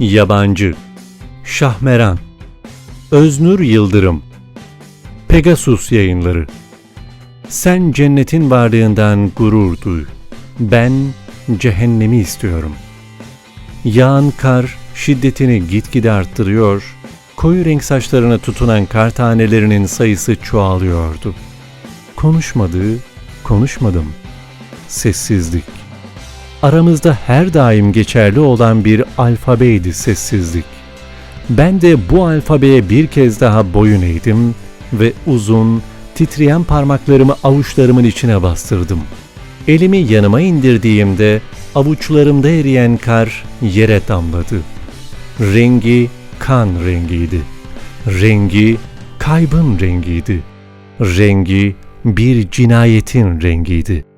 Yabancı Şahmeran Öznur Yıldırım Pegasus Yayınları Sen cennetin varlığından gurur duy. Ben cehennemi istiyorum. Yağan kar şiddetini gitgide arttırıyor, koyu renk saçlarına tutunan kar tanelerinin sayısı çoğalıyordu. Konuşmadı, konuşmadım. Sessizlik. Aramızda her daim geçerli olan bir alfabeydi sessizlik. Ben de bu alfabeye bir kez daha boyun eğdim ve uzun, titreyen parmaklarımı avuçlarımın içine bastırdım. Elimi yanıma indirdiğimde avuçlarımda eriyen kar yere damladı. Rengi kan rengiydi. Rengi kaybın rengiydi. Rengi bir cinayetin rengiydi.